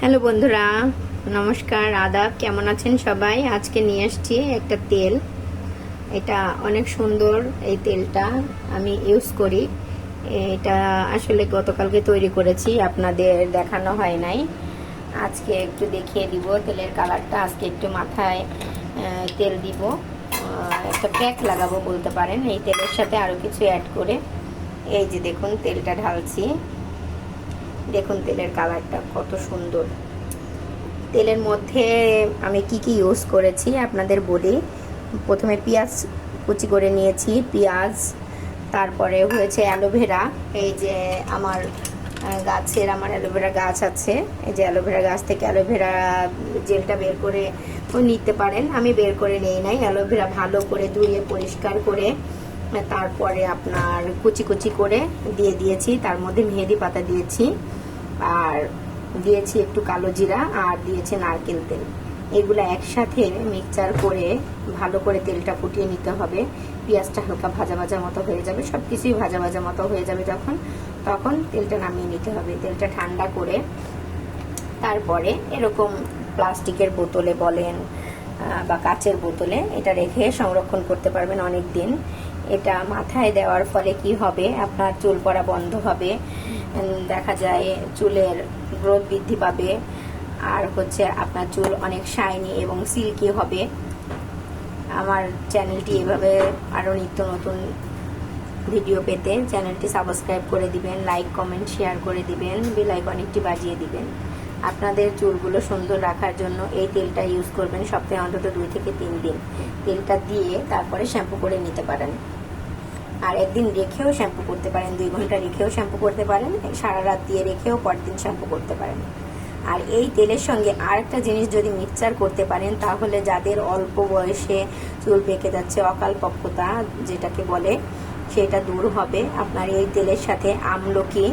Hello বন্ধুরা, নমস্কার, আদাব, কেমন আছেন সবাই? আজকে নিয়ে আসছি একটা তেল। এটা অনেক সুন্দর, এই তেলটা আমি ইউজ করি। এটা আসলে গতকালকে তৈরি করেছি, আপনাদের দেখানো হয় নাই। আজকে একটু দেখিয়ে দিব তেলের কালারটা। আজকে একটু মাথায় তেল দিব। একটা প্যাক লাগাবো বলতে পারেন। এই তেলের সাথে আরও কিছু অ্যাড করে। এই যে দেখুন, তেলটা ঢালছি। দেখুন তেলের কালারটা কত সুন্দর। তেলের মধ্যে আমি কি কি ইউজ করেছি আপনাদের বলি। প্রথমে পেঁয়াজ কুচি করে নিয়েছি, পেঁয়াজ, তারপরে হয়েছে অ্যালোভেরা। এই যে আমার গাছের আমার অ্যালোভেরা গাছ আছে, এই যে অ্যালোভেরা গাছ থেকে অ্যালোভেরা জেলটা বের করে নিতে পারেন। আমি বের করে নেই নাই, অ্যালোভেরা ভালো করে ধুয়ে, পরিষ্কার করে, তারপরে আপনার কুচি কুচি করে দিয়ে দিয়েছি। তার মধ্যে মেহেদি পাতা দিয়েছি। আর দিয়েছি একটু কালো জিরা আর দিয়েছি নারকেল তেল। এগুলো একসাথে মিক্সচার করে ভালো করে তেলটা ফুটিয়ে নিতে হবে। পেঁয়াজটা হালকা ভাজা ভাজা মতো হয়ে যাবে সব কিছুই ভাজা ভাজা মতো হয়ে যাবে যখন, তখন তেলটা নামিয়ে নিতে হবে। তেলটা ঠান্ডা করে তারপরে এরকম প্লাস্টিকের বোতলে বলেন বা কাচের বোতলে এটা রেখে সংরক্ষণ করতে পারবেন অনেক দিন এটা মাথায় দেওয়ার ফলে কি হবে? আপনার চুল পড়া বন্ধ হবে। দেখা যায় চুলের গ্রোথ বৃদ্ধি পাবে, আর হচ্ছে আপনার চুল অনেক শাইনি এবং সিল্কি হবে। আমার চ্যানেলটি এভাবে আরও নিত্য নতুন ভিডিও পেতে চ্যানেলটি সাবস্ক্রাইব করে দিবেন লাইক কমেন্ট শেয়ার করে দিবেন আইকনটি বাজিয়ে দিবেন। আপনাদের চুলগুলো সুন্দর রাখার জন্য এই তেলটা ইউজ করবেন সপ্তাহে অন্তত দুই থেকে তিন দিন। তেলটা দিয়ে তারপরে শ্যাম্পু করে নিতে পারেন। আর একদিন রেখেও শ্যাম্পু করতে পারেন, দুই ঘণ্টা রেখেও শ্যাম্পু করতে পারেন, সারা রাত দিয়ে রেখেও পরদিন শ্যাম্পু করতে পারেন। আর এই তেলের সঙ্গে আরেকটা জিনিস যদি মিক্সচার করতে পারেন, তাহলে যাদের অল্প বয়সে চুল পেকে যাচ্ছে, অকাল পক্কতা যেটাকে বলে, সেটা দূর হবে। আপনার এই তেলের সাথে আমলকি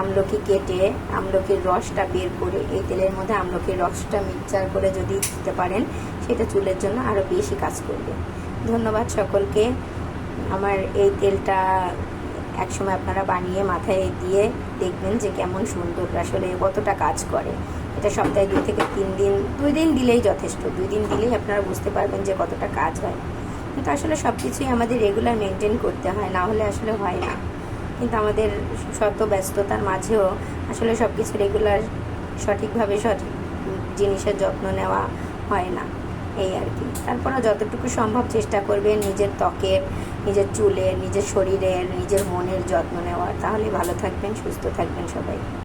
আমলকি কেটে, আমলকির রসটা বের করে, এই তেলের মধ্যে আমলকির রসটা মিক্সচার করে যদি দিতে পারেন, সেটা চুলের জন্য আরও বেশি কাজ করবে। ধন্যবাদ সকলকে। আমার এই তেলটা একসময় আপনারা বানিয়ে মাথায় দিয়ে দেখবেন যে কেমন সুন্দর আসলে কতটা কাজ করে। এটা সপ্তাহে দুই থেকে তিন দিন, দুই দিন দিলেই যথেষ্ট। দুই দিন দিলেই আপনারা বুঝতে পারবেন যে কতটা কাজ হয়। কিন্তু আসলে সব কিছুই আমাদের রেগুলার মেনটেন করতে হয়, না হলে আসলে হয় না। কিন্তু আমাদের শত ব্যস্ততার মাঝেও আসলে সব কিছু রেগুলার সঠিকভাবে সঠিক জিনিসের যত্ন নেওয়া হয় না। এই আর কি। তারপরে যতটুকু সম্ভব চেষ্টা করবেন নিজের ত্বকের নিজের চুলের নিজের শরীরের নিজের মনের যত্ন নেওয়ার। তাহলে ভালো থাকবেন সুস্থ থাকবেন সবাই।